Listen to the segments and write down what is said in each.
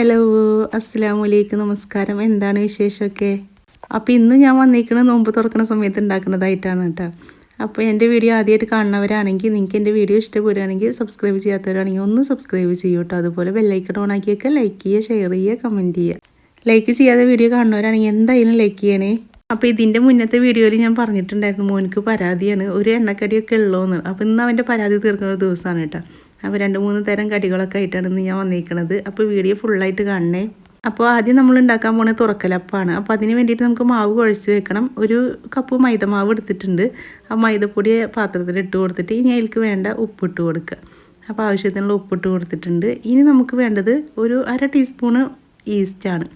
Hello അസ്സലാമു അലൈക്കും നമസ്കാരം എന്താണ് വിശേഷമൊക്കെ? അപ്പോൾ ഇന്ന് ഞാൻ വന്നിരിക്കുന്നത് നോമ്പ് തുറക്കുന്ന സമയത്ത് ഉണ്ടാക്കുന്നതായിട്ടാണ് കേട്ടോ. അപ്പോൾ എന്റെ വീഡിയോ ആദ്യമായിട്ട് കാണുന്നവരാണെങ്കിൽ നിങ്ങൾക്ക് എന്റെ വീഡിയോ ഇഷ്ടപ്പെടുകയാണെങ്കിൽ സബ്സ്ക്രൈബ് ചെയ്യാത്തവരാണെങ്കിൽ ഒന്ന് സബ്സ്ക്രൈബ് ചെയ്യൂ കേട്ടോ. അതുപോലെ ബെല്ലൈക്കൺ ഓൺ ആക്കിയൊക്കെ ലൈക്ക് ചെയ്യുക ഷെയർ ചെയ്യുക കമന്റ് ചെയ്യുക. ലൈക്ക് ചെയ്യാതെ വീഡിയോ കാണുന്നവരാണെങ്കിൽ എന്തായാലും ലൈക്ക് ചെയ്യണേ? അപ്പോൾ ഇതിന്റെ മുന്നത്തെ വീഡിയോയിൽ ഞാൻ പറഞ്ഞിട്ടുണ്ടായിരുന്നു മോനിക്ക് പരാതിയാണ്. ഒരു എണ്ണക്കടിയൊക്കെ ഉള്ളൂന്ന്. അപ്പോൾ ഇന്ന് അവന്റെ പരാതി തീർക്കുന്ന ദിവസമാണ് കേട്ടോ. അപ്പോൾ രണ്ട് മൂന്ന് തരം കടികളൊക്കെ ആയിട്ടാണ് ഇന്ന് ഞാൻ വന്നിരിക്കുന്നത് അപ്പോൾ വീഡിയോ ഫുള്ളായിട്ട് കാണണേ. അപ്പോൾ ആദ്യം നമ്മൾ ഉണ്ടാക്കാൻ പോണത് തുറക്കലപ്പാണ്. അപ്പോൾ അതിന് വേണ്ടിയിട്ട് നമുക്ക് മാവ് കുഴച്ച് വെക്കണം. ഒരു കപ്പ് മൈദ മാവ് എടുത്തിട്ടുണ്ട്. ആ മൈദപ്പൊടി പാത്രത്തിൽ ഇട്ട് കൊടുത്തിട്ട് ഇനി അതിൽക്ക് വേണ്ട ഉപ്പിട്ട് കൊടുക്കുക. അപ്പോൾ ആവശ്യത്തിനുള്ള ഉപ്പിട്ട് കൊടുത്തിട്ടുണ്ട്. ഇനി നമുക്ക് വേണ്ടത് ഒരു അര ടീസ്പൂണ് ഈസ്റ്റാണ്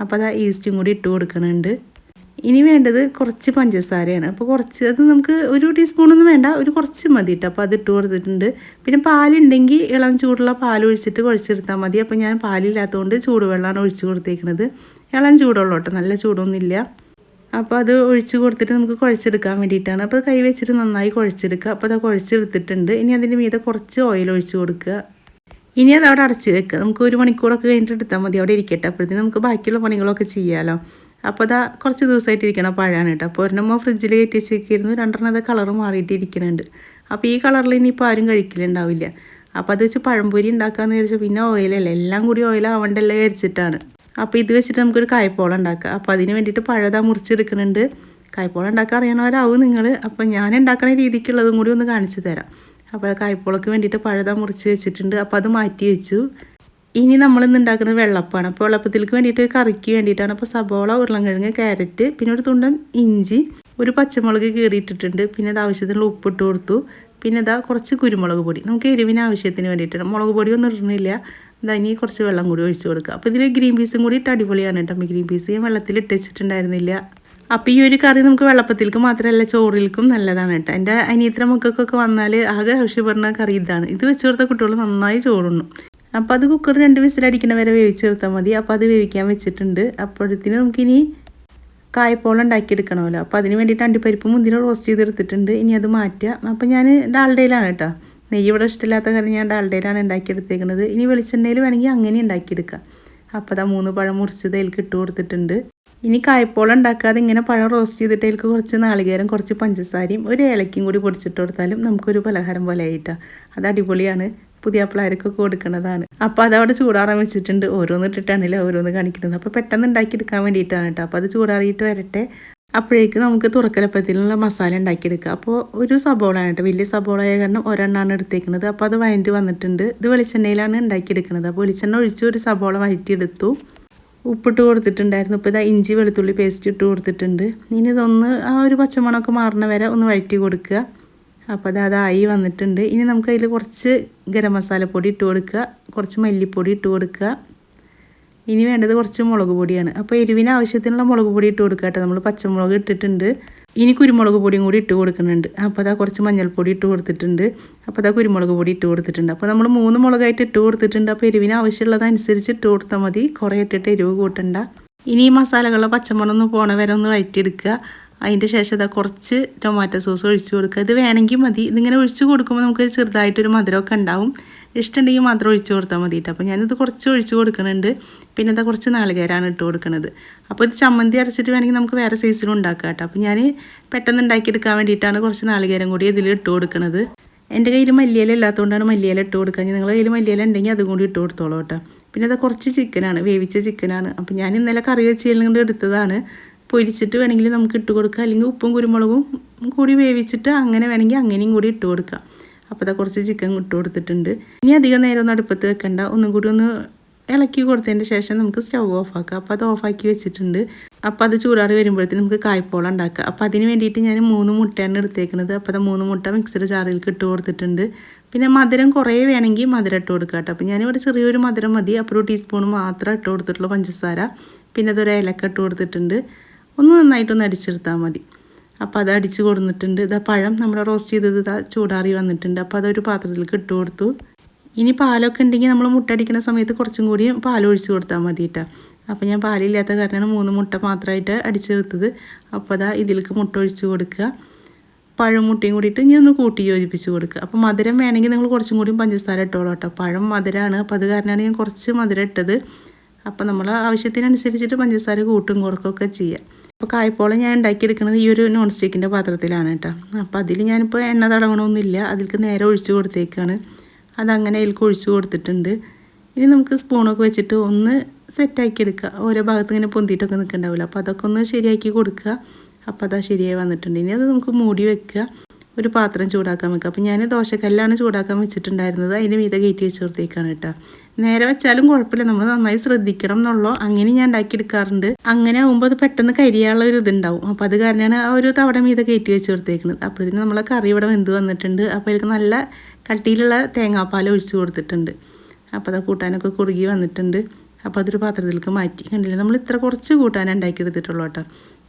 അപ്പോൾ അത് ഈസ്റ്റും കൂടി ഇട്ട് കൊടുക്കുന്നുണ്ട് ഇനി വേണ്ടത് കുറച്ച് പഞ്ചസാരയാണ്. അപ്പോൾ കുറച്ച് അത് നമുക്ക് ഒരു ടീസ്പൂണൊന്നും വേണ്ട ഒരു കുറച്ച് മതി കേട്ടോ അപ്പോൾ അത് ഇട്ട് കൊടുത്തിട്ടുണ്ട്. പിന്നെ പാലുണ്ടെങ്കിൽ ഇളം ചൂടുള്ള പാൽ ഒഴിച്ചിട്ട് കുഴച്ചെടുത്താൽ മതി. അപ്പോൾ ഞാൻ പാലില്ലാത്തതുകൊണ്ട് ചൂടുവെള്ളമാണ് ഒഴിച്ച് കൊടുത്തേക്കുന്നത് ഇളം ചൂടുള്ള കേട്ടോ നല്ല ചൂടൊന്നുമില്ല. അപ്പോൾ അത് ഒഴിച്ച് കൊടുത്തിട്ട് നമുക്ക് കുഴച്ചെടുക്കാൻ വേണ്ടിയിട്ടാണ്. അപ്പോൾ കൈ വെച്ചിട്ട് നന്നായി കുഴച്ചെടുക്കുക. അപ്പോൾ അത് കുഴച്ചെടുത്തിട്ടുണ്ട്. ഇനി അതിന്റെ മീതെ കുറച്ച് ഓയിൽ ഒഴിച്ച് കൊടുക്കുക. ഇനി അത് അവിടെ അടച്ച് വെക്കുക. നമുക്ക് ഒരു മണിക്കൂറൊക്കെ കഴിഞ്ഞിട്ട് എടുത്താൽ മതി. അവിടെ ഇരിക്കട്ടെ. അപ്പോഴത്തേക്കും നമുക്ക് ബാക്കിയുള്ള പണികളൊക്കെ ചെയ്യാമല്ലോ അപ്പോൾ അതാ കുറച്ച് ദിവസമായിട്ട് ഇരിക്കണ പഴമാണ് കേട്ടോ. അപ്പോൾ ഒരെണ്ണം ഫ്രിഡ്ജിൽ കയറ്റി വെച്ചിരിക്കുന്നു രണ്ടെണ്ണം അത് കളർ മാറിയിട്ട് ഇരിക്കുന്നുണ്ട് അപ്പോൾ ഈ കളറിൽ ഇനിയിപ്പോൾ ആരും കഴിക്കലുണ്ടാവില്ല. അപ്പോൾ അത് വെച്ച് പഴംപൊരി ഉണ്ടാക്കാമെന്ന് വിചാരിച്ചാൽ പിന്നെ ഓയിലല്ലേ എല്ലാം കൂടി ഓയിലാവണ്ടല്ലേ വിചാരിച്ചിട്ടാണ്. അപ്പോൾ ഇത് വെച്ചിട്ട് നമുക്കൊരു കായ്പോളം ഉണ്ടാക്കാം. അപ്പോൾ അതിന് വേണ്ടിയിട്ട് പഴതാ മുറിച്ചെടുക്കുന്നുണ്ട്. കായ്പോളം ഉണ്ടാക്കാൻ അറിയണവരാവും നിങ്ങൾ അപ്പോൾ ഞാൻ ഉണ്ടാക്കുന്ന രീതിക്കുള്ളതും കൂടി ഒന്ന് കാണിച്ചു തരാം. അപ്പോൾ കായ്പോളക്ക് വേണ്ടിയിട്ട് പഴതാ മുറിച്ച് വെച്ചിട്ടുണ്ട്. അപ്പോൾ അത് മാറ്റി വെച്ചു. ഇനി നമ്മൾ ഇന്ന് ഉണ്ടാക്കുന്നത് വെള്ളപ്പാണ്. അപ്പോൾ വെള്ളപ്പത്തിലേക്ക് വേണ്ടിയിട്ട് കറിക്ക് വേണ്ടിയിട്ടാണ്. അപ്പോൾ സബോള ഉരുളൻകിഴങ്ങ് ക്യാരറ്റ് പിന്നെ ഒരു തുണ്ടൻ ഇഞ്ചി ഒരു പച്ചമുളക് കീറിയിട്ടിട്ടുണ്ട്. പിന്നെ അത് ആവശ്യത്തിനുള്ള ഉപ്പിട്ട് കൊടുത്തു. പിന്നെ ഇതാ കുറച്ച് കുരുമുളക് പൊടി. നമുക്ക് എരിവിന് ആവശ്യത്തിന് വേണ്ടിയിട്ടാണ്. മുളക് പൊടി ഒന്നും ഇടുന്നില്ല. ഇതാ ഇനി കുറച്ച് വെള്ളം കൂടി ഒഴിച്ച് കൊടുക്കുക. അപ്പോൾ ഇതിൽ ഗ്രീൻ പീസും കൂടി ഇട്ട് അടിപൊളിയാണ് കേട്ടോ. ഗ്രീൻ പീസ് ഞാൻ വെള്ളത്തിൽ ഇട്ടിച്ചിട്ടുണ്ടായിരുന്നില്ല അപ്പോൾ ഈ ഒരു കറി നമുക്ക് വെള്ളപ്പത്തിലേക്ക് മാത്രമല്ല ചോറിലേക്കും നല്ലതാണ് കേട്ടോ. എന്റെ അനിയത്ര മക്കൾക്കൊക്കെ വന്നാൽ ആകെ ആവശ്യപ്പെടുന്ന കറി ഇതാണ്. ഇത് വെച്ച് കൊടുത്ത കുട്ടികൾ നന്നായി ചോറുണ്ണു. അപ്പോൾ അത് കുക്കർ രണ്ട് വിസിലടിക്കണ വരെ വേവിച്ചെടുത്താൽ മതി. അപ്പോൾ അത് വേവിക്കാൻ വെച്ചിട്ടുണ്ട്. അപ്പോഴത്തേന് നമുക്കിനി കായ്പോളം ഉണ്ടാക്കിയെടുക്കണമല്ലോ. അപ്പോൾ അതിന് വേണ്ടിയിട്ട് അണ്ടിപ്പരിപ്പ് മുന്തിരി റോസ്റ്റ് ചെയ്തെടുത്തിട്ടുണ്ട്. ഇനി അത് മാറ്റുക അപ്പോൾ ഞാൻ ഡാൽഡയിലാണ് കേട്ടോ. നെയ്യ് ഇവിടെ ഇഷ്ടമില്ലാത്ത കാരണം ഞാൻ ഡാൽഡയിലാണ് ഉണ്ടാക്കിയെടുത്തേക്കുന്നത് ഇനി വെളിച്ചെണ്ണയിൽ വേണമെങ്കിൽ അങ്ങനെ ഉണ്ടാക്കിയെടുക്കാം. അപ്പോൾ അതാ മൂന്ന് പഴം മുറിച്ചത് അതിലേക്ക് ഇട്ട് കൊടുത്തിട്ടുണ്ട്. ഇനി കായ്പോളം ഉണ്ടാക്കാതെ ഇങ്ങനെ പഴം റോസ്റ്റ് ചെയ്തിട്ട് അതിലേക്ക് കുറച്ച് നാളികേരം കുറച്ച് പഞ്ചസാരയും ഒരു ഏലക്കും കൂടി പൊടിച്ചിട്ട് കൊടുത്താലും നമുക്കൊരു പലഹാരം പോലെ ആയിട്ടാണ് അത് അടിപൊളിയാണ്. പുതിയ പിള്ളേർക്കൊക്കെ കൊടുക്കുന്നതാണ് അപ്പോൾ അവിടെ ചൂടാറാൻ വെച്ചിട്ടുണ്ട്. ഓരോന്ന് ഇട്ടിട്ടാണല്ലേ ഓരോന്ന് കാണിക്കുന്നത്. അപ്പോൾ പെട്ടെന്ന് ഉണ്ടാക്കിയെടുക്കാൻ വേണ്ടിയിട്ടാണ് കേട്ടോ. അപ്പോൾ അത് ചൂടാറിയിട്ട് വരട്ടെ. അപ്പോഴേക്ക് നമുക്ക് തുറക്കലപ്പത്തിലുള്ള മസാല ഉണ്ടാക്കിയെടുക്കുക അപ്പോൾ ഒരു സബോളയാണ് കേട്ടോ. വലിയ സബോളയായ കാരണം ഒരെണ്ണമാണ് എടുത്തേക്കുന്നത് അപ്പോൾ അത് വഴറ്റി വന്നിട്ടുണ്ട്. ഇത് വെളിച്ചെണ്ണയിലാണ് ഉണ്ടാക്കിയെടുക്കുന്നത് അപ്പോൾ വെളിച്ചെണ്ണ ഒഴിച്ച് ഒരു സബോള വഴറ്റിയെടുത്തു. ഉപ്പിട്ട് കൊടുത്തിട്ടുണ്ടായിരുന്നു. ഇപ്പോൾ ഇതാ ഇഞ്ചി വെളുത്തുള്ളി പേസ്റ്റ് ഇട്ട് കൊടുത്തിട്ടുണ്ട്. ഇനി ഇതൊന്ന് ആ ഒരു പച്ചമണമൊക്കെ മാറുന്ന വരെ ഒന്ന് വഴറ്റി കൊടുക്കുക. അപ്പോൾ അത് അതായി വന്നിട്ടുണ്ട്. ഇനി നമുക്ക് അതിൽ കുറച്ച് ഗരം മസാലപ്പൊടി ഇട്ട് കൊടുക്കുക. കുറച്ച് മല്ലിപ്പൊടി ഇട്ട് കൊടുക്കുക. ഇനി വേണ്ടത് കുറച്ച് മുളക് പൊടിയാണ്. അപ്പോൾ എരിവിന് ആവശ്യത്തിനുള്ള മുളക് പൊടി ഇട്ട് കൊടുക്കുക കേട്ടോ. നമ്മൾ പച്ചമുളക് ഇട്ടിട്ടുണ്ട്. ഇനി കുരുമുളക് പൊടിയും കൂടി ഇട്ട് കൊടുക്കുന്നുണ്ട്. അപ്പോൾ അതാ കുറച്ച് മഞ്ഞൾപ്പൊടി ഇട്ട് കൊടുത്തിട്ടുണ്ട്. അപ്പോൾ അതാ കുരുമുളക് പൊടി ഇട്ട് കൊടുത്തിട്ടുണ്ട്. അപ്പോൾ നമ്മൾ മൂന്ന് മുളകായിട്ട് ഇട്ട് കൊടുത്തിട്ടുണ്ട്. അപ്പോൾ എരിവിന് ആവശ്യമുള്ളതനുസരിച്ച് ഇട്ട് കൊടുത്താൽ മതി. കുറേ ഇട്ടിട്ട് എരിവ് കൂട്ടണ്ട. ഇനി ഈ മസാലകളുടെ പച്ചമുളക് പോണ വരെ ഒന്ന് വഴറ്റിയെടുക്കുക. അതിന്റെ ശേഷം അതാ കുറച്ച് ടൊമാറ്റോ സോസ് ഒഴിച്ച് കൊടുക്കുക. ഇത് വേണമെങ്കിൽ മതി. ഇതിങ്ങനെ ഒഴിച്ച് കൊടുക്കുമ്പോൾ നമുക്ക് ചെറുതായിട്ടൊരു മധുരമൊക്കെ ഉണ്ടാവും. ഇഷ്ടമുണ്ടെങ്കിൽ മാത്രം ഒഴിച്ച് കൊടുത്താൽ മതിയിട്ട് അപ്പോൾ ഞാനിത് കുറച്ച് ഒഴിച്ച് കൊടുക്കുന്നുണ്ട്. പിന്നെ ഇതാ കുറച്ച് നാളികേരാണ് ഇട്ട് കൊടുക്കുന്നത്. അപ്പോൾ ഇത് ചമ്മന്തി അരച്ചിട്ട് വേണമെങ്കിൽ നമുക്ക് വേറെ സൈസിലും ഉണ്ടാക്കാം കേട്ടോ. അപ്പോൾ ഞാൻ പെട്ടെന്ന് ഉണ്ടാക്കിയെടുക്കാൻ വേണ്ടിയിട്ടാണ് കുറച്ച് നാളികേരം കൂടി ഇതിൽ ഇട്ട് കൊടുക്കുന്നത്. എന്റെ കയ്യിൽ മല്ലിയില ഇല്ലാത്തതുകൊണ്ടാണ് മല്ലിയില ഇട്ട് കൊടുക്കുക. നിങ്ങളുടെ കയ്യിൽ മല്ലിയില ഉണ്ടെങ്കിൽ അതും കൂടി ഇട്ട് കൊടുത്തോളൂ കേട്ടോ. പിന്നെ അത് കുറച്ച് ചിക്കനാണ് വേവിച്ച ചിക്കനാണ് അപ്പോൾ ഞാൻ ഇന്നലെ കറി വെച്ചതിൽ കൊണ്ട് എടുത്തതാണ്. പൊരിച്ചിട്ട് വേണമെങ്കിൽ നമുക്ക് ഇട്ട് കൊടുക്കുക അല്ലെങ്കിൽ ഉപ്പും കുരുമുളകും കൂടി വേവിച്ചിട്ട് അങ്ങനെ വേണമെങ്കിൽ അങ്ങനെയും കൂടി ഇട്ട് കൊടുക്കാം. അപ്പോൾ അതാ കുറച്ച് ചിക്കൻ ഇട്ട് കൊടുത്തിട്ടുണ്ട്. ഇനി അധികം നേരം ഒന്നും അടുപ്പത്ത് വെക്കണ്ട. ഒന്നും കൂടി ഒന്ന് ഇളക്കി കൊടുത്തതിന്റെ ശേഷം നമുക്ക് സ്റ്റൗ ഓഫാക്കാം അപ്പോൾ അത് ഓഫാക്കി വെച്ചിട്ടുണ്ട്. അപ്പോൾ അത് ചൂടാറി വരുമ്പോഴത്തേക്കും നമുക്ക് കായ്പോളം ഉണ്ടാക്കാം. അപ്പോൾ അതിന് വേണ്ടിയിട്ട് ഞാൻ മൂന്ന് മുട്ടയാണ് എടുത്തേക്കുന്നത് അപ്പോൾ അത് മൂന്ന് മുട്ട മിക്സഡ് ജാറിലേക്ക് ഇട്ട് കൊടുത്തിട്ടുണ്ട്. പിന്നെ മധുരം കുറേ വേണമെങ്കിൽ മധുരം ഇട്ട് കൊടുക്കാം കേട്ടോ. അപ്പോൾ ഞാനിവിടെ ചെറിയൊരു മധുരം മതി. അപ്പോൾ ഒരു ടീസ്പൂൺ മാത്രം ഇട്ട് കൊടുത്തിട്ടുള്ളൂ പഞ്ചസാര. പിന്നെ അതൊരു ഇലക്ക ഇട്ട് കൊടുത്തിട്ടുണ്ട്. ഒന്ന് നന്നായിട്ടൊന്ന് അടിച്ചെടുത്താൽ മതി. അപ്പോൾ അത് അടിച്ച് കൊടുത്തിട്ടുണ്ട് ഇതാ പഴം നമ്മൾ റോസ്റ്റ് ചെയ്തത് ഇതാ ചൂടാറി വന്നിട്ടുണ്ട്. അപ്പോൾ അതൊരു പാത്രത്തിലേക്ക് ഇട്ട് കൊടുത്തു. ഇനി പാലൊക്കെ ഉണ്ടെങ്കിൽ നമ്മൾ മുട്ട അടിക്കുന്ന സമയത്ത് കുറച്ചും കൂടി പാൽ ഒഴിച്ച് കൊടുത്താൽ മതി കേട്ടോ അപ്പോൾ ഞാൻ പാലില്ലാത്ത കാരണമാണ് മൂന്ന് മുട്ട മാത്രമായിട്ട് അടിച്ചെടുത്തത്. അപ്പോൾ അതാ ഇതിലേക്ക് മുട്ട ഒഴിച്ച് കൊടുക്കുക. പഴം മുട്ടയും കൂടിയിട്ട് ഇനി ഒന്ന് കൂട്ടി യോജിപ്പിച്ച് കൊടുക്കുക. അപ്പോൾ മധുരം വേണമെങ്കിൽ നിങ്ങൾ കുറച്ചും കൂടി പഞ്ചസാര ഇട്ടോളൂ കേട്ടോ പഴം മധുരമാണ് അപ്പോൾ അത് കാരണമാണ് ഞാൻ കുറച്ച് മധുരം ഇട്ടത്. അപ്പോൾ നമ്മൾ ആവശ്യത്തിനനുസരിച്ചിട്ട് പഞ്ചസാര കൂട്ടും കുറക്കുകയൊക്കെ ചെയ്യാം. അപ്പോൾ കായ്പോളം ഞാൻ ഉണ്ടാക്കിയെടുക്കുന്നത് ഈ ഒരു നോൺ സ്റ്റിക്കിന്റെ പാത്രത്തിലാണ് കേട്ടോ. അപ്പോൾ അതിൽ ഞാനിപ്പോൾ എണ്ണ തടവണമൊന്നുമില്ല. അതിലേക്ക് നേരെ ഒഴിച്ചു കൊടുത്തേക്കാണ്. അതങ്ങനെ അതിലേക്ക് ഒഴിച്ച് കൊടുത്തിട്ടുണ്ട്. ഇനി നമുക്ക് സ്പൂണൊക്കെ വെച്ചിട്ട് ഒന്ന് സെറ്റാക്കി എടുക്കുക. ഓരോ ഭാഗത്ത് ഇങ്ങനെ പൊന്തിയിട്ടൊക്കെ നിൽക്കണ്ടാവില്ല അപ്പോൾ അതൊക്കെ ഒന്ന് ശരിയാക്കി കൊടുക്കുക. അപ്പോൾ അതാ ശരിയായി വന്നിട്ടുണ്ട്. ഇനി അത് നമുക്ക് മൂടി വെക്കുക. ഒരു പാത്രം ചൂടാക്കാൻ വെക്കുക. അപ്പോൾ ഞാൻ ദോശക്കല്ലാണ് ചൂടാക്കാൻ വെച്ചിട്ടുണ്ടായിരുന്നത്. അതിന്റെ മീതെ കയറ്റി വെച്ച് കൊടുത്തേക്കാണ് കേട്ടോ. നേരെ വെച്ചാലും കുഴപ്പമില്ല. നമ്മൾ നന്നായി ശ്രദ്ധിക്കണം എന്നുള്ളൂ. അങ്ങനെ ഞാൻ ഉണ്ടാക്കിയെടുക്കാറുണ്ട് അങ്ങനെ ആകുമ്പോൾ അത് പെട്ടെന്ന് കരിയാനുള്ള ഒരു ഇതുണ്ടാവും. അപ്പോൾ അത് കാരണമാണ് ആ ഒരു തവണ മീതെ കയറ്റി വെച്ച് കൊടുത്തേക്കുന്നത് അപ്പോൾ ഇതിന് നമ്മളെ കറി ഇവിടെ വെന്ത് വന്നിട്ടുണ്ട്. അപ്പോൾ ഇതിലേക്ക് നല്ല കട്ടിയിലുള്ള തേങ്ങാപ്പാൽ ഒഴിച്ചു കൊടുത്തിട്ടുണ്ട്. അപ്പോൾ അത് കൂട്ടാനൊക്കെ കുറുകി വന്നിട്ടുണ്ട്. അപ്പോൾ അതൊരു പാത്രത്തിലേക്ക് മാറ്റി. കണ്ടില്ലേ? നമ്മൾ ഇത്ര കുറച്ച് കൂട്ടാൻ ഉണ്ടാക്കിയെടുത്തിട്ടുള്ളൂ കേട്ടോ.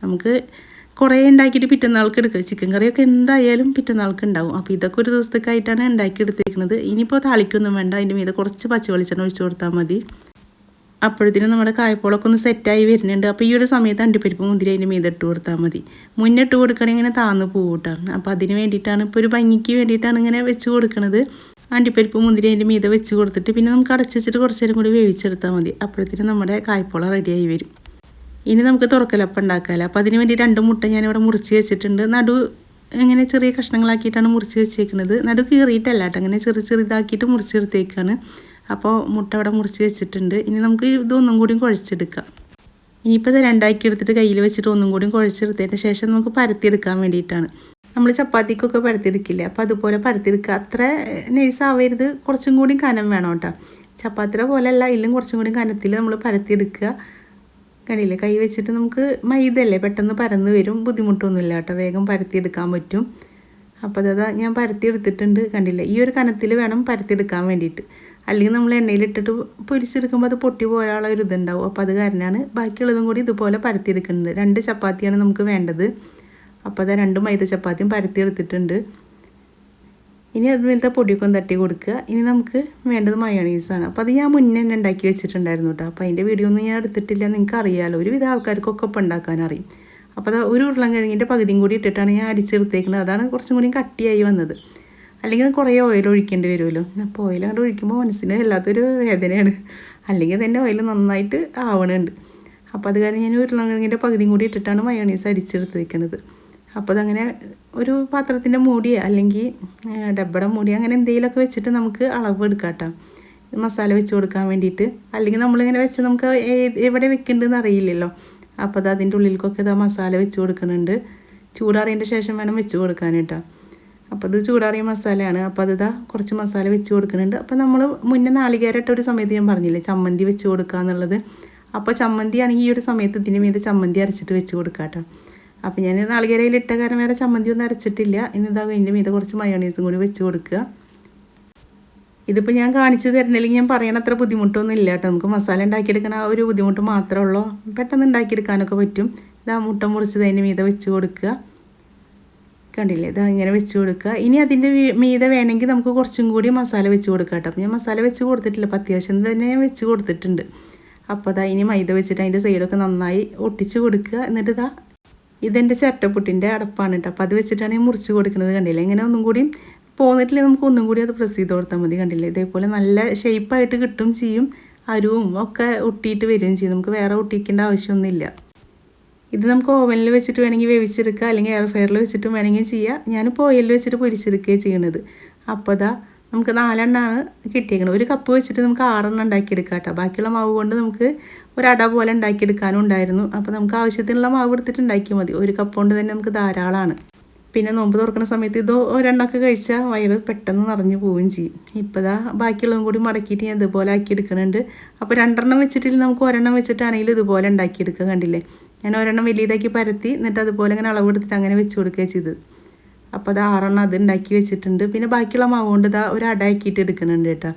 നമുക്ക് കുറേ ഉണ്ടാക്കിയിട്ട് പിറ്റന്നാൾക്ക് എടുക്കുക. ചിക്കൻ കറിയൊക്കെ എന്തായാലും പിറ്റന്നാൾക്ക് ഉണ്ടാവും. അപ്പോൾ ഇതൊക്കെ ഒരു ദിവസത്തേക്കായിട്ടാണ് ഉണ്ടാക്കിയെടുത്തേക്കുന്നത് ഇനിയിപ്പോൾ താളിക്കൊന്നും വേണ്ട. അതിന്റെ മീതെ കുറച്ച് പച്ച വെളിച്ചെണ്ണ ഒഴിച്ച് കൊടുത്താൽ മതി. അപ്പോഴത്തേനും നമ്മുടെ കായപ്പോളൊക്കെ ഒന്ന് സെറ്റായി വരുന്നുണ്ട്. അപ്പോൾ ഈ ഒരു സമയത്ത് അണ്ടിപ്പരിപ്പ് മുന്തിരി അതിന്റെ മീതെ ഇട്ട് കൊടുത്താൽ മതി. മുന്നേ ഇട്ട് കൊടുക്കണമെങ്കിൽ ഇങ്ങനെ താന്ന് പോകൂട്ടാം അപ്പോൾ അതിന് വേണ്ടിയിട്ടാണ് ഇപ്പോൾ ഒരു ഭംഗിക്ക് വേണ്ടിയിട്ടാണ് ഇങ്ങനെ വെച്ച് കൊടുക്കുന്നത് അണ്ടിപ്പരിപ്പ് മുന്തിരി അതിന്റെ മീതെ വെച്ച് കൊടുത്തിട്ട് പിന്നെ നമുക്ക് അടച്ചിട്ട് കുറച്ച് നേരം കൂടി വേവിച്ചെടുത്താൽ മതി. അപ്പോഴത്തേനും നമ്മുടെ കായ്പോള റെഡിയായി വരും. ഇനി നമുക്ക് തുറക്കലപ്പം ഉണ്ടാക്കാമല്ലോ അപ്പോൾ അതിന് വേണ്ടി രണ്ട് മുട്ട ഞാനിവിടെ മുറിച്ച് വെച്ചിട്ടുണ്ട്. നടു ഇങ്ങനെ ചെറിയ കഷ്ണങ്ങളാക്കിയിട്ടാണ് മുറിച്ച് വെച്ചേക്കുന്നത് നടു കീറിയിട്ടല്ല കേട്ടോ. അങ്ങനെ ചെറിയ ചെറുതാക്കിയിട്ട് മുറിച്ചെടുത്തേക്കാണ്. അപ്പോൾ മുട്ട അവിടെ മുറിച്ച് വെച്ചിട്ടുണ്ട്. ഇനി നമുക്ക് ഇതൊന്നും കൂടി കുഴച്ചെടുക്കാം. ഇനിയിപ്പോൾ ഇത് രണ്ടാക്കി എടുത്തിട്ട് കയ്യിൽ വെച്ചിട്ട് ഒന്നും കൂടി കുഴച്ചെടുത്തതിന് ശേഷം നമുക്ക് പരത്തിയെടുക്കാൻ വേണ്ടിയിട്ടാണ്. നമ്മൾ ചപ്പാത്തിക്കൊക്കെ പരത്തിയെടുക്കില്ലേ? അപ്പോൾ അതുപോലെ പരത്തിയെടുക്കുക. അത്ര നൈസ് ആവരുത്. കുറച്ചും കൂടി കനം വേണം കേട്ടോ. ചപ്പാത്തിയുടെ പോലെയല്ല ഇല്ലെങ്കിൽ കുറച്ചും കൂടി കനത്തിൽ നമ്മൾ പരത്തിയെടുക്കുക. കണ്ടില്ലേ കൈ വെച്ചിട്ട് നമുക്ക് മൈദല്ലേ പെട്ടെന്ന് പരന്ന് വരും. ബുദ്ധിമുട്ടൊന്നുമില്ല കേട്ടോ. വേഗം പരത്തിയെടുക്കാൻ പറ്റും. അപ്പോൾ അതാ ഞാൻ പരത്തിയെടുത്തിട്ടുണ്ട് കണ്ടില്ലേ? ഈ ഒരു കനത്തിൽ വേണം പരത്തിയെടുക്കാൻ വേണ്ടിയിട്ട്. അല്ലെങ്കിൽ നമ്മൾ എണ്ണയിലിട്ടിട്ട് പൊരിച്ചെടുക്കുമ്പോൾ അത് പൊട്ടി പോയാലുള്ള ഒരു ഇതുണ്ടാവും. അപ്പോൾ അത് കാരണമാണ് ബാക്കിയുള്ളതും കൂടി ഇതുപോലെ പരത്തിയെടുക്കുന്നത്. രണ്ട് ചപ്പാത്തിയാണ് നമുക്ക് വേണ്ടത്. അപ്പോൾ അതാ രണ്ട് മൈദ ചപ്പാത്തിയും പരത്തിയെടുത്തിട്ടുണ്ട്. ഇനി അതുപോലത്തെ പൊടിയൊക്കെ തട്ടി കൊടുക്കുക. ഇനി നമുക്ക് വേണ്ടത് മയോണീസാണ് അപ്പോൾ അത് ഞാൻ മുന്നേ തന്നെ ഉണ്ടാക്കി വെച്ചിട്ടുണ്ടായിരുന്നു കേട്ടോ അപ്പോൾ അതിന്റെ വീഡിയോ ഒന്നും ഞാൻ എടുത്തിട്ടില്ല. നിങ്ങൾക്ക് അറിയാമല്ലോ ഒരുവിധ ആൾക്കാർക്കൊക്കെ ഒപ്പം ഉണ്ടാക്കാൻ അറിയും. അപ്പോൾ അത് ഒരു ഉരുളം കിഴങ്ങിന്റെ പകുതിയും കൂടി ഇട്ടിട്ടാണ് ഞാൻ അടിച്ചെടുത്തേക്കുന്നത്. അതാണ് കുറച്ചും കൂടി കട്ടിയായി വന്നത്. അല്ലെങ്കിൽ കുറേ ഓയിൽ ഒഴിക്കേണ്ടി വരുമല്ലോ. അപ്പോൾ ഓയിൽ അങ്ങോട്ട് ഒഴിക്കുമ്പോൾ മനസ്സിന് വല്ലാത്തൊരു വേദനയാണ്. അല്ലെങ്കിൽ തന്നെ ഓയിൽ നന്നായിട്ട് ആവണുണ്ട്. അപ്പോൾ അത് കാരണം ഞാൻ ഉരുളം കിഴങ്ങിന്റെ പകുതിയും കൂടി ഇട്ടിട്ടാണ് മയോണീസ് അടിച്ചെടുത്ത് വെക്കുന്നത് അപ്പോൾ അതങ്ങനെ ഒരു പാത്രത്തിന്റെ മൂടി അല്ലെങ്കിൽ ഡബ്ബയുടെ മൂടി അങ്ങനെ എന്തെങ്കിലുമൊക്കെ വെച്ചിട്ട് നമുക്ക് അളവ് എടുക്കാം കേട്ടോ മസാല വെച്ച് കൊടുക്കാൻ വേണ്ടിയിട്ട്. അല്ലെങ്കിൽ നമ്മളിങ്ങനെ വെച്ച് നമുക്ക് എവിടെ വെക്കേണ്ടതെന്ന് അറിയില്ലല്ലോ. അപ്പോൾ അത് അതിന്റെ ഉള്ളിലേക്കൊക്കെ ഇതാ മസാല വെച്ച് കൊടുക്കുന്നുണ്ട്. ചൂടാറിയതിന്റെ ശേഷം വേണം വെച്ച് കൊടുക്കാൻ കേട്ടോ അപ്പോൾ ഇത് ചൂടാറിയ മസാലയാണ്. അപ്പോൾ അത് ഇതാ കുറച്ച് മസാല വെച്ച് കൊടുക്കുന്നുണ്ട്. അപ്പോൾ നമ്മൾ മുന്നേ നാളികേരട്ട ഒരു സമയത്ത് ഞാൻ പറഞ്ഞില്ലേ ചമ്മന്തി വെച്ച് കൊടുക്കുക എന്നുള്ളത് അപ്പോൾ ചമ്മന്തി ആണെങ്കിൽ ഈ ഒരു സമയത്ത് ഇതിന് മീതെ ചമ്മന്തി അരച്ചിട്ട് വെച്ച് കൊടുക്കാം കേട്ടോ അപ്പോൾ ഞാൻ നാളികേരയിൽ ഇട്ട കാരണം വേറെ ചമ്മന്തി ഒന്നും അരച്ചിട്ടില്ല. ഇനി ഇതിന്റെ മീതെ കുറച്ച് മയോണീസും കൂടി വെച്ച് കൊടുക്കുക. ഇതിപ്പോൾ ഞാൻ കാണിച്ചു തരുന്നില്ലെങ്കിൽ ഞാൻ പറയണ അത്ര ബുദ്ധിമുട്ടൊന്നും ഇല്ല കേട്ടോ. നമുക്ക് മസാല ഉണ്ടാക്കിയെടുക്കണ ആ ഒരു ബുദ്ധിമുട്ട് മാത്രമേ ഉള്ളൂ. പെട്ടെന്ന് ഉണ്ടാക്കിയെടുക്കാനൊക്കെ പറ്റും. ഇതാ മുട്ട മുറിച്ചത് അതിന്റെ മീത വെച്ച് കൊടുക്കുക. കണ്ടില്ലേ? ഇതാ ഇങ്ങനെ വെച്ച് കൊടുക്കുക. ഇനി അതിന്റെ മീത വേണമെങ്കിൽ നമുക്ക് കുറച്ചും കൂടി മസാല വെച്ച് കൊടുക്കാം കേട്ടോ. അപ്പം ഞാൻ മസാല വെച്ച് കൊടുത്തിട്ടില്ല. അപ്പം അത്യാവശ്യം തന്നെ ഞാൻ വെച്ച് കൊടുത്തിട്ടുണ്ട്. അപ്പോൾ അതാ ഇനി മൈദ വെച്ചിട്ട് അതിന്റെ സൈഡൊക്കെ നന്നായി ഒട്ടിച്ച് കൊടുക്കുക. എന്നിട്ട് ഇതാ ഇതെന്റെ ചിരട്ടപ്പുട്ടിന്റെ അടപ്പാണ് കേട്ടോ. അപ്പോൾ അത് വെച്ചിട്ടാണ് ഞാൻ മുറിച്ച് കൊടുക്കുന്നത് കണ്ടില്ല? ഇങ്ങനെ ഒന്നും കൂടി പോന്നിട്ടില്ലേ? നമുക്ക് ഒന്നും കൂടി അത് പ്രസ് ചെയ്ത് കൊടുത്താൽ മതി കണ്ടില്ല? ഇതേപോലെ നല്ല ഷേപ്പായിട്ട് കിട്ടും ചെയ്യും. അരുവും ഒക്കെ ഒട്ടിയിട്ട് വരികയും ചെയ്യും. നമുക്ക് വേറെ ഒട്ടിക്കേണ്ട ആവശ്യമൊന്നുമില്ല. ഇത് നമുക്ക് ഓവനിൽ വെച്ചിട്ട് വേണമെങ്കിൽ വേവിച്ചെടുക്കുക അല്ലെങ്കിൽ എയർ ഫെയറിൽ വെച്ചിട്ടും വേണമെങ്കിൽ ചെയ്യാം. ഞാനിപ്പോൾ ഓയിലിൽ വെച്ചിട്ട് പൊരിച്ചെടുക്കുകയാണ് ചെയ്യണത്. അപ്പോൾ അതാ നമുക്ക് നാലെണ്ണമാണ് കിട്ടിയേക്കുന്നത് ഒരു കപ്പ് വെച്ചിട്ട് നമുക്ക് ആറെണ്ണം ഉണ്ടാക്കിയെടുക്കാം കേട്ടോ ബാക്കിയുള്ള മാവ് കൊണ്ട് നമുക്ക് ഒരു അട പോലെ ഉണ്ടാക്കിയെടുക്കാനും ഉണ്ടായിരുന്നു. അപ്പോൾ നമുക്ക് ആവശ്യത്തിനുള്ള മാവ് എടുത്തിട്ട് ഉണ്ടാക്കിയാൽ മതി. ഒരു കപ്പ് കൊണ്ട് തന്നെ നമുക്ക് ധാരാളമാണ് പിന്നെ നോമ്പ് തുറക്കുന്ന സമയത്ത് ഇത് ഒരെണ്ണമൊക്കെ കഴിച്ചാൽ വയറ് പെട്ടെന്ന് നിറഞ്ഞു പോവുകയും ചെയ്യും. ഇപ്പോൾ ഇതാ ബാക്കിയുള്ളതും കൂടി മടക്കിയിട്ട് ഞാൻ ഇതുപോലെ ആക്കി എടുക്കുന്നുണ്ട് അപ്പോൾ രണ്ടെണ്ണം വെച്ചിട്ടില്ല നമുക്ക് ഒരെണ്ണം വെച്ചിട്ടാണെങ്കിലും ഇതുപോലെ ഉണ്ടാക്കിയെടുക്കുക കണ്ടില്ലേ? ഞാൻ ഒരെണ്ണം വലിയതാക്കി പരത്തി എന്നിട്ട് അതുപോലെ ഇങ്ങനെ അളവെടുത്തിട്ട് അങ്ങനെ വെച്ച് കൊടുക്കുകയാണ് ചെയ്തത്. അപ്പോൾ അത് ആറെണ്ണം അത് ഉണ്ടാക്കി വെച്ചിട്ടുണ്ട്. പിന്നെ ബാക്കിയുള്ള മാവ് കൊണ്ട് ഇതാ ഒരു അടയാക്കിയിട്ട് എടുക്കുന്നുണ്ട് കേട്ടോ.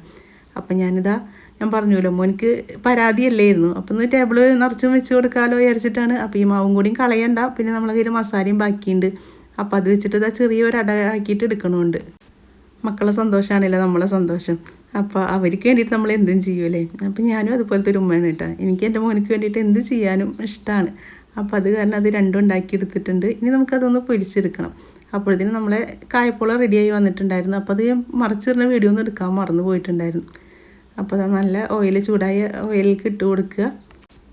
അപ്പം ഞാനിതാ ഞാൻ പറഞ്ഞല്ലോ മോനിക്ക് പരാതിയല്ലായിരുന്നു. അപ്പം ഒന്ന് ടേബിൾ നിറച്ചും വെച്ച് കൊടുക്കാമല്ലോ വിചാരിച്ചിട്ടാണ്. അപ്പോൾ ഈ മാവും കൂടിയും കളയണ്ട. പിന്നെ നമ്മളെ കയ്യിൽ മസാലയും ബാക്കിയുണ്ട്. അപ്പോൾ അത് വെച്ചിട്ട് ഇതാ ചെറിയൊരു അട ആക്കിയിട്ട് എടുക്കണമുണ്ട് മക്കളെ സന്തോഷമാണല്ലോ നമ്മളെ സന്തോഷം? അപ്പോൾ അവർക്ക് വേണ്ടിയിട്ട് നമ്മൾ എന്തും ചെയ്യുമല്ലേ അപ്പം ഞാനും അതുപോലത്തെ ഒരു ഉമ്മയാണ് കേട്ടോ. എനിക്ക് എന്റെ മോനിക്ക് വേണ്ടിയിട്ട് എന്ത് ചെയ്യാനും ഇഷ്ടമാണ് അപ്പോൾ അത് കാരണം അത് രണ്ടും ഉണ്ടാക്കി എടുത്തിട്ടുണ്ട്. ഇനി നമുക്കതൊന്ന് പൊരിച്ചെടുക്കണം. അപ്പോഴത്തേനും നമ്മളെ കായപ്പോള റെഡിയായി വന്നിട്ടുണ്ടായിരുന്നു. അപ്പോൾ അത് ഞാൻ മറിച്ചിരുന്ന വീഡിയോ ഒന്നും എടുക്കാൻ മറന്നു പോയിട്ടുണ്ടായിരുന്നു. അപ്പോൾ അത് നല്ല ഓയിൽ ചൂടായ ഓയിലേക്ക് ഇട്ട് കൊടുക്കുക.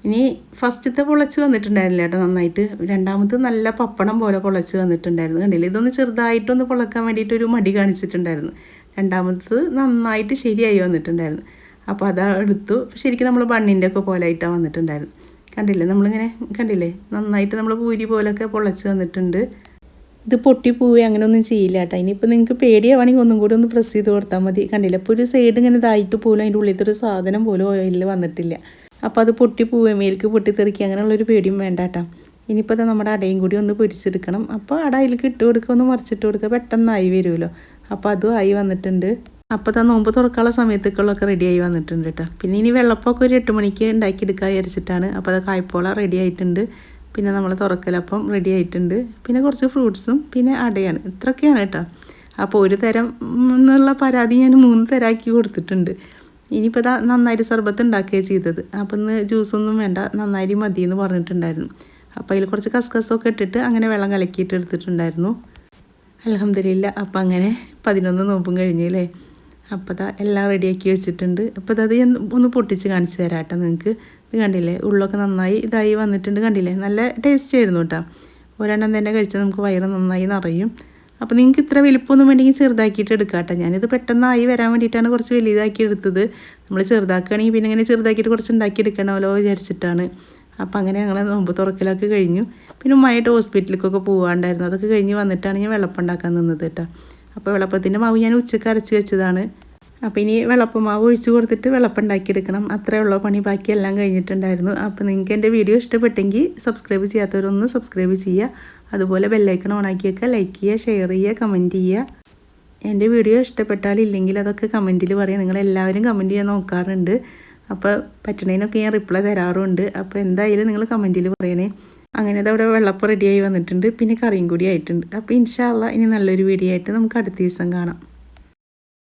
ഇനി ഫസ്റ്റത്തെ പൊളച്ച് വന്നിട്ടുണ്ടായിരുന്നില്ല കേട്ടോ നന്നായിട്ട്. രണ്ടാമത് നല്ല പപ്പടം പോലെ പൊളച്ച് വന്നിട്ടുണ്ടായിരുന്നു. കണ്ടില്ലേ? ഇതൊന്ന് ചെറുതായിട്ടൊന്ന് പൊളക്കാൻ വേണ്ടിയിട്ട് ഒരു മടി കാണിച്ചിട്ടുണ്ടായിരുന്നു. രണ്ടാമത് നന്നായിട്ട് ശരിയായി വന്നിട്ടുണ്ടായിരുന്നു. അപ്പോൾ അത് എടുത്തു. ശരിക്കും നമ്മൾ ബണ്ണിന്റെ ഒക്കെ പോലെ ആയിട്ടാണ് വന്നിട്ടുണ്ടായിരുന്നു കണ്ടില്ലേ? നമ്മളിങ്ങനെ കണ്ടില്ലേ? നന്നായിട്ട് നമ്മൾ പൂരി പോലൊക്കെ പൊളച്ച് വന്നിട്ടുണ്ട്. ഇത് പൊട്ടിപ്പോവുക അങ്ങനെയൊന്നും ചെയ്യില്ല കേട്ടോ. ഇനിയിപ്പോൾ നിങ്ങൾക്ക് പേടിയാവുകയാണെങ്കിൽ ഒന്നും കൂടി ഒന്ന് പ്രസ് ചെയ്ത് കൊടുത്താൽ മതി. കണ്ടില്ല? അപ്പോൾ ഒരു സൈഡ് ഇങ്ങനെ ഇതായിട്ട് പോലും അതിന്റെ ഉള്ളിലത്തെ ഒരു സാധനം പോലും ഓയിലിൽ വന്നിട്ടില്ല. അപ്പോൾ അത് പൊട്ടിപ്പോവുക മേലേക്ക് പൊട്ടിത്തെറിക്കുക അങ്ങനെയുള്ളൊരു പേടിയും വേണ്ട കേട്ടോ. ഇനിയിപ്പോൾ അത് നമ്മുടെ അടയും കൂടി ഒന്ന് പൊരിച്ചെടുക്കണം. അപ്പോൾ അട അതിലേക്ക് ഇട്ട് കൊടുക്കുക ഒന്ന് മറിച്ചിട്ട് കൊടുക്കുക പെട്ടെന്നായി വരുമല്ലോ. അപ്പോൾ അതും ആയി വന്നിട്ടുണ്ട്. അപ്പോൾ താ നോമ്പ് തുറക്കാനുള്ള സമയത്തേക്കുള്ളൊക്കെ റെഡിയായി വന്നിട്ടുണ്ട് കേട്ടോ. പിന്നെ ഇനി വെള്ളപ്പൊക്കെ ഒരു എട്ട് മണിക്ക് ഉണ്ടാക്കിയെടുക്കാൻ വിചാരിച്ചിട്ടാണ്. അപ്പോൾ അത് കായ്പോള റെഡി ആയിട്ടുണ്ട്. പിന്നെ നമ്മൾ തുറക്കലപ്പം റെഡി ആയിട്ടുണ്ട്. പിന്നെ കുറച്ച് ഫ്രൂട്ട്സും പിന്നെ അടയാണ്. ഇത്രയൊക്കെയാണ് കേട്ടോ. അപ്പോൾ ഒരു തരം എന്നുള്ള പരാതി ഞാൻ മൂന്ന് തരാക്കി കൊടുത്തിട്ടുണ്ട്. ഇനിയിപ്പോൾ ഇതാ നന്നായിട്ട് സർബത്ത് ഉണ്ടാക്കുകയാണ് ചെയ്തത്. അപ്പം ഇന്ന് ജ്യൂസൊന്നും വേണ്ട നന്നായി മതി എന്ന് പറഞ്ഞിട്ടുണ്ടായിരുന്നു. അപ്പോൾ അതിൽ കുറച്ച് കസ്കസൊക്കെ ഇട്ടിട്ട് അങ്ങനെ വെള്ളം കലക്കിയിട്ട് എടുത്തിട്ടുണ്ടായിരുന്നു. അലഹമില്ല അപ്പം അങ്ങനെ പതിനൊന്ന് നോമ്പും കഴിഞ്ഞല്ലേ അപ്പോൾ അതാ എല്ലാം റെഡിയാക്കി വെച്ചിട്ടുണ്ട്. അപ്പോൾ അത് ഒന്ന് പൊട്ടിച്ച് കാണിച്ചു തരാം കേട്ടോ നിങ്ങൾക്ക്. ഇത് കണ്ടില്ലേ? ഉള്ളൊക്കെ നന്നായി ഇതായി വന്നിട്ടുണ്ട് കണ്ടില്ലേ? നല്ല ടേസ്റ്റ് ആയിരുന്നു കേട്ടോ. ഒരെണ്ണം തന്നെ കഴിച്ചാൽ നമുക്ക് വയറ് നന്നായി നിറയും. അപ്പോൾ നിങ്ങൾക്ക് ഇത്ര വലിപ്പമൊന്നും വേണ്ടെങ്കിൽ ചെറുതാക്കിയിട്ട് എടുക്കാം കേട്ടോ. ഞാനിത് പെട്ടെന്നായി വരാൻ വേണ്ടിയിട്ടാണ് കുറച്ച് വലിയതാക്കി എടുത്തത്. നമ്മൾ ചെറുതാക്കുകയാണെങ്കിൽ പിന്നെ ഇങ്ങനെ ചെറുതാക്കിയിട്ട് കുറച്ച് ഉണ്ടാക്കി എടുക്കണമല്ലോ വിചാരിച്ചിട്ടാണ്. അപ്പോൾ അങ്ങനെ ഞങ്ങൾ നോമ്പ് തുറക്കലൊക്കെ കഴിഞ്ഞു. പിന്നെ ഉമ്മായിട്ട് ഹോസ്പിറ്റലിലേക്കൊക്കെ പോകാണ്ടായിരുന്നു അതൊക്കെ കഴിഞ്ഞ് വന്നിട്ടാണ് ഞാൻ വെള്ളപ്പം ഉണ്ടാക്കാൻ നിന്നത് കേട്ടോ. അപ്പോൾ വെള്ളപ്പത്തിന്റെ മാവ് ഞാൻ ഉച്ചയ്ക്ക് അരച്ച് വെച്ചതാണ്. അപ്പോൾ ഇനി വെള്ളപ്പമാവ് ഒഴിച്ച് കൊടുത്തിട്ട് വെള്ളപ്പം ഉണ്ടാക്കിയെടുക്കണം. അത്രേ ഉള്ളൂ. പണി ബാക്കിയെല്ലാം കഴിഞ്ഞിട്ടുണ്ടായിരുന്നു. അപ്പോൾ നിങ്ങൾക്ക് എന്റെ വീഡിയോ ഇഷ്ടപ്പെട്ടെങ്കിൽ സബ്സ്ക്രൈബ് ചെയ്യാത്തവരൊന്ന് സബ്സ്ക്രൈബ് ചെയ്യുക. അതുപോലെ ബെല്ലൈക്കൺ ഓണാക്കി വെക്കുക. ലൈക്ക് ചെയ്യുക ഷെയർ ചെയ്യുക കമന്റ് ചെയ്യുക. എന്റെ വീഡിയോ ഇഷ്ടപ്പെട്ടാൽ ഇല്ലെങ്കിൽ അതൊക്കെ കമന്റിൽ പറയാം. നിങ്ങളെല്ലാവരും കമന്റ് ചെയ്യാൻ നോക്കാറുണ്ട്. അപ്പോൾ പറ്റണതിനൊക്കെ ഞാൻ റിപ്ലൈ തരാറുണ്ട്. അപ്പോൾ എന്തായാലും നിങ്ങൾ കമന്റിൽ പറയണേ. അങ്ങനെ അതവിടെ വെള്ളപ്പം റെഡിയായി വന്നിട്ടുണ്ട്. പിന്നെ കറിയും കൂടി ആയിട്ടുണ്ട്. അപ്പോൾ ഇൻഷാല്ല ഇനി നല്ലൊരു വീഡിയോ ആയിട്ട് നമുക്ക് അടുത്ത ദിവസം കാണാം.